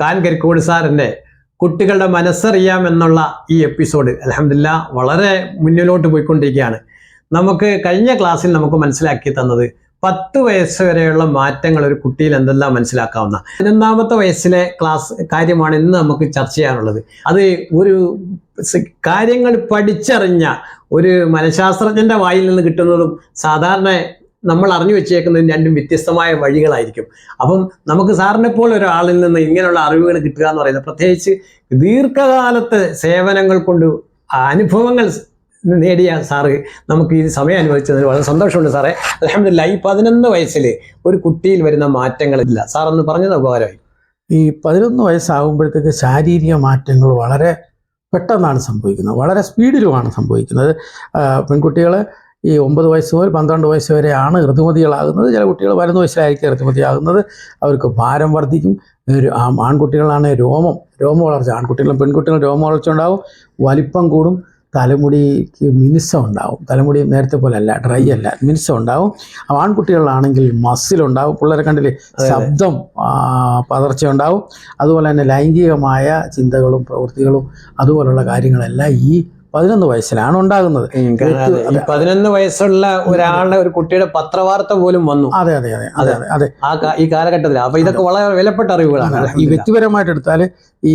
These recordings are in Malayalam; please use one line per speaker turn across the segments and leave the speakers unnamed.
കാൻ കരിക്കോട് സാറിന്റെ കുട്ടികളുടെ മനസ്സറിയാം എന്നുള്ള ഈ എപ്പിസോഡ് അലഹമില്ല വളരെ മുന്നിലോട്ട് പോയിക്കൊണ്ടിരിക്കുകയാണ്. നമുക്ക് കഴിഞ്ഞ ക്ലാസ്സിൽ നമുക്ക് മനസ്സിലാക്കി തന്നത് പത്ത് വയസ്സ് വരെയുള്ള മാറ്റങ്ങൾ ഒരു കുട്ടിയിൽ എന്തെല്ലാം മനസ്സിലാക്കാവുന്ന. പതിനൊന്നാമത്തെ വയസ്സിലെ ക്ലാസ് കാര്യമാണ് ഇന്ന് നമുക്ക് ചർച്ച ചെയ്യാനുള്ളത്. അത് ഒരു കാര്യങ്ങൾ പഠിച്ചറിഞ്ഞ ഒരു മനഃശാസ്ത്രജ്ഞന്റെ വായിൽ നിന്ന് കിട്ടുന്നതും സാധാരണ നമ്മൾ അറിഞ്ഞു വെച്ചേക്കുന്നതിന് രണ്ടും വ്യത്യസ്തമായ വഴികളായിരിക്കും. അപ്പം നമുക്ക് സാറിനെ പോലെ ഒരാളിൽ നിന്ന് ഇങ്ങനെയുള്ള അറിവുകൾ കിട്ടുക എന്ന് പറയുന്നത് പ്രത്യേകിച്ച് ദീർഘകാലത്തെ സേവനങ്ങൾ കൊണ്ട് അനുഭവങ്ങൾ നേടിയ സാറ് നമുക്ക് ഈ സമയം അനുഭവിച്ചതിൽ വളരെ സന്തോഷമുണ്ട് സാറേ. അലഹമില്ല ഈ പതിനൊന്ന് വയസ്സിൽ ഒരു കുട്ടിയിൽ വരുന്ന മാറ്റങ്ങളില്ല. സാർ ഒന്ന് പറഞ്ഞത് ഉപകാരമായി.
ഈ പതിനൊന്ന് വയസ്സാകുമ്പോഴത്തേക്ക് ശാരീരിക മാറ്റങ്ങൾ വളരെ പെട്ടെന്നാണ് സംഭവിക്കുന്നത്. വളരെ സ്പീഡിലുമാണ് സംഭവിക്കുന്നത്. പെൺകുട്ടികൾ ഈ ഒമ്പത് വയസ്സ് മുതൽ പന്ത്രണ്ട് വയസ്സ് വരെയാണ് ഋതുമതികളാകുന്നത് ചില കുട്ടികൾ വരുന്ന വയസ്സിലായിരിക്കും ഋതുമതിയാകുന്നത് അവർക്ക് ഭാരം വർദ്ധിക്കും. ആൺകുട്ടികളാണ് രോമം. രോമ വളർച്ച. ആൺകുട്ടികളും പെൺകുട്ടികളും രോമ വളർച്ച ഉണ്ടാവും വലിപ്പം കൂടും. തലമുടിക്ക് മിനുസം ഉണ്ടാവും. തലമുടി നേരത്തെ പോലെ അല്ല ഡ്രൈ അല്ല മിനുസം ഉണ്ടാവും. ആൺകുട്ടികളാണെങ്കിൽ മസിൽ ഉണ്ടാവും. പിള്ളേരെ കണ്ടില്ലേ? ശബ്ദം പതർച്ച ഉണ്ടാവും. അതുപോലെ തന്നെ ലൈംഗികമായ ചിന്തകളും പ്രവൃത്തികളും അതുപോലുള്ള കാര്യങ്ങളെല്ലാം ഈ പതിനൊന്ന് വയസ്സിലാണ് ഉണ്ടാകുന്നത്.
പതിനൊന്ന് വയസ്സുള്ള ഒരാളുടെ ഒരു കുട്ടിയുടെ പത്രവാർത്ത പോലും വന്നു.
അതെ അതെ അതെ അതെ അതെ.
ഈ കാലഘട്ടത്തിൽ അപ്പൊ ഇതൊക്കെ വളരെ വിലപ്പെട്ട അറിവുകളാണ്.
ഈ. വ്യക്തിപരമായിട്ട് എടുത്താൽ ഈ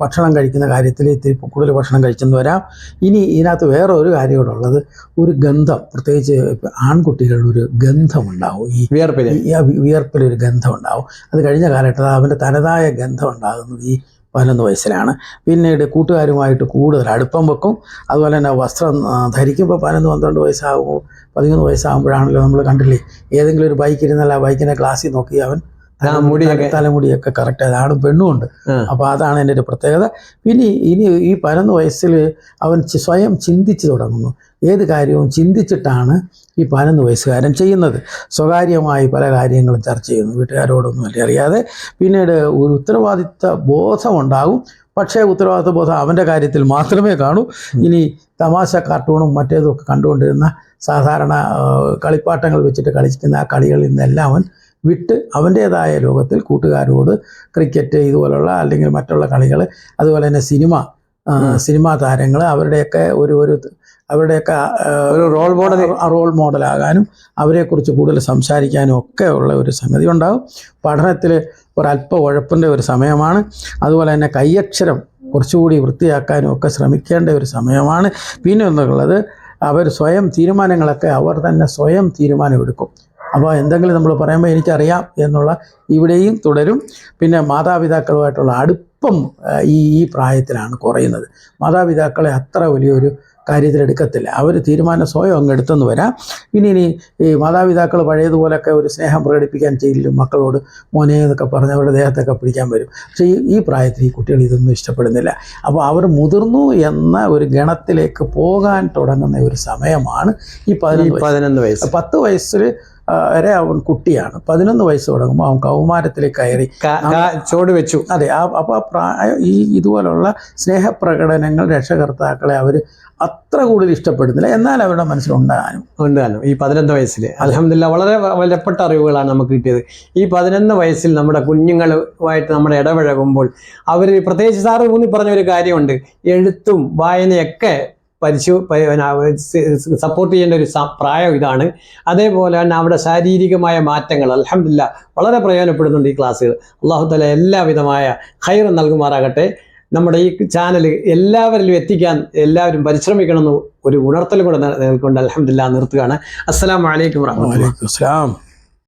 ഭക്ഷണം കഴിക്കുന്ന കാര്യത്തിൽ ഇത്തിരി കൂടുതൽ ഭക്ഷണം കഴിച്ചെന്ന് വരാം. ഇനി ഇതിനകത്ത് വേറെ ഒരു കാര്യം കൂടെ ഉള്ളത് ഒരു ഗന്ധം. പ്രത്യേകിച്ച് ആൺകുട്ടികളുടെ ഒരു ഗന്ധം ഉണ്ടാവും ഈ
വിയർപ്പിൽ
ഈ ആ വി- വിയർപ്പിലൊരു ഗന്ധം ഉണ്ടാവും അത് കഴിഞ്ഞ കാലഘട്ടത്തിൽ അവന്റെ തനതായ ഗന്ധം ഉണ്ടാകുന്നത് ഈ പതിനൊന്ന് വയസ്സിലാണ്. പിന്നീട് കൂട്ടുകാരുമായിട്ട് കൂടുതൽ അടുപ്പം വെക്കും. അതുപോലെ തന്നെ വസ്ത്രം ധരിക്കുമ്പോൾ പതിനൊന്ന് പന്ത്രണ്ട് വയസ്സാകുമ്പോൾ പതിമൂന്ന് വയസ്സാകുമ്പോഴാണല്ലോ നമ്മൾ കണ്ടില്ലേ? ഏതെങ്കിലും ഒരു ബൈക്ക് ഇരുന്നാൽ ആ ബൈക്കിന്റെ ഗ്ലാസ്സിൽ നോക്കി അവൻ
മുടിയൊക്കെ.
തലമുടിയൊക്കെ കറക്റ്റ് ആണും പെണ്ണും ഉണ്ട്.
അപ്പൊ
അപ്പോൾ അതാണ് എന്റെ ഒരു പ്രത്യേകത. പിന്നെ ഇനി ഈ പതിനൊന്ന് വയസ്സിൽ അവൻ സ്വയം ചിന്തിച്ചു തുടങ്ങുന്നു. ഏത് കാര്യവും ചിന്തിച്ചിട്ടാണ് ഈ പതിനൊന്ന് വയസ്സുകാരൻ ചെയ്യുന്നത്. സ്വകാര്യമായി പല കാര്യങ്ങളും ചർച്ച ചെയ്യുന്നു. വീട്ടുകാരോടൊന്നും അല്ല അറിയാതെ. പിന്നീട് ഒരു ഉത്തരവാദിത്ത ബോധമുണ്ടാകും. പക്ഷേ ഉത്തരവാദിത്ത ബോധം അവന്റെ കാര്യത്തിൽ മാത്രമേ കാണൂ. ഇനി തമാശ കാർട്ടൂണും മറ്റേതും ഒക്കെ കണ്ടുകൊണ്ടിരുന്ന സാധാരണ കളിപ്പാട്ടങ്ങൾ വെച്ചിട്ട് കളിക്കുന്ന ആ കളികളിൽ നിന്നെല്ലാം അവൻ വിട്ട് അവന്റേതായ ലോകത്തിൽ കൂട്ടുകാരോട് ക്രിക്കറ്റ് ഇതുപോലുള്ള അല്ലെങ്കിൽ മറ്റുള്ള കളികൾ അതുപോലെ തന്നെ സിനിമ സിനിമാ താരങ്ങൾ അവരുടെയൊക്കെ ഒരു ഒരു അവരുടെയൊക്കെ
ഒരു റോൾ മോഡൽ
റോൾ മോഡലാകാനും അവരെക്കുറിച്ച് കൂടുതൽ സംസാരിക്കാനും ഒക്കെ ഉള്ള ഒരു സംഗതി ഉണ്ടാകും പഠനത്തിൽ ഒരല്പ ഉഴപ്പിന്റെ ഒരു സമയമാണ്. അതുപോലെ തന്നെ കയ്യക്ഷരം കുറച്ചുകൂടി വൃത്തിയാക്കാനും ഒക്കെ ശ്രമിക്കേണ്ട ഒരു സമയമാണ്. പിന്നെ ഒന്നുള്ളത് അവർ സ്വയം തീരുമാനങ്ങളൊക്കെ അവർ തന്നെ സ്വയം തീരുമാനമെടുക്കും. അപ്പോൾ എന്തെങ്കിലും നമ്മൾ പറയുമ്പോൾ എനിക്കറിയാം എന്നുള്ള ഇവിടെയും തുടരും. പിന്നെ മാതാപിതാക്കളുമായിട്ടുള്ള അടുപ്പം ഈ ഈ പ്രായത്തിലാണ് കുറയുന്നത്. മാതാപിതാക്കളെ അത്ര വലിയൊരു കാര്യത്തിലെടുക്കത്തില്ല. അവർ തീരുമാനം സ്വയം അങ്ങ് എടുത്തെന്ന് വരാം. പിന്നെ ഇനി ഈ മാതാപിതാക്കൾ പഴയതുപോലൊക്കെ ഒരു സ്നേഹം പ്രകടിപ്പിക്കാൻ ചെയ്യില്ലും മക്കളോട് മോനെ എന്നൊക്കെ പറഞ്ഞ് അവരുടെ ദേഹത്തൊക്കെ പിടിക്കാൻ വരും. പക്ഷേ ഈ ഈ പ്രായത്തിൽ ഈ കുട്ടികൾ ഇതൊന്നും ഇഷ്ടപ്പെടുന്നില്ല. അപ്പോൾ അവർ മുതിർന്നു എന്ന ഒരു ഗണത്തിലേക്ക് പോകാൻ തുടങ്ങുന്ന ഒരു സമയമാണ് ഈ പതിനൊന്ന്
പതിനൊന്ന് വയസ്സ്.
പത്ത് വയസ്സിൽ വരെ അവൻ കുട്ടിയാണ്. പതിനൊന്ന് വയസ്സ് തുടങ്ങുമ്പോൾ അവൻ കൗമാരത്തിലേക്ക് കയറി
കാ- വെച്ചു.
അതെ ആ അപ്പോൾ ആ പ്രായ ഈ ഇതുപോലുള്ള സ്നേഹപ്രകടനങ്ങൾ രക്ഷകർത്താക്കളെ അവർ അത്ര കൂടുതൽ ഇഷ്ടപ്പെടുന്നില്ല. എന്നാൽ അവരുടെ മനസ്സിലുണ്ടാകാനും
ഉണ്ടാകാനും. ഈ പതിനൊന്ന് വയസ്സിൽ അലഹമില്ല വളരെ വിലപ്പെട്ട അറിവുകളാണ് നമുക്ക് കിട്ടിയത്. ഈ പതിനൊന്ന് വയസ്സിൽ നമ്മുടെ കുഞ്ഞുങ്ങളുമായിട്ട് നമ്മുടെ ഇടപഴകുമ്പോൾ അവർ പ്രത്യേകിച്ച് സാറ് ഊന്നി പറഞ്ഞ ഒരു കാര്യമുണ്ട്. എഴുത്തും വായനയൊക്കെ പരിശു സപ്പോർട്ട് ചെയ്യേണ്ട ഒരു പ്രായം ഇതാണ്. അതേപോലെ തന്നെ അവിടെ ശാരീരികമായ മാറ്റങ്ങൾ അലഹമില്ല വളരെ പ്രയോജനപ്പെടുന്നുണ്ട് ഈ ക്ലാസ്സുകൾ. അള്ളാഹു തല എല്ലാവിധമായ ഹൈറും നൽകുമാറാകട്ടെ. നമ്മുടെ ഈ ചാനൽ എല്ലാവരിലും എത്തിക്കാൻ എല്ലാവരും പരിശ്രമിക്കണമെന്ന് ഒരു ഉണർത്തൽ കൂടെ നൽകൊണ്ട് അലഹമില്ല നിർത്തുകയാണ്. അസ്സാം
വലൈക്കും അസ്സലാം.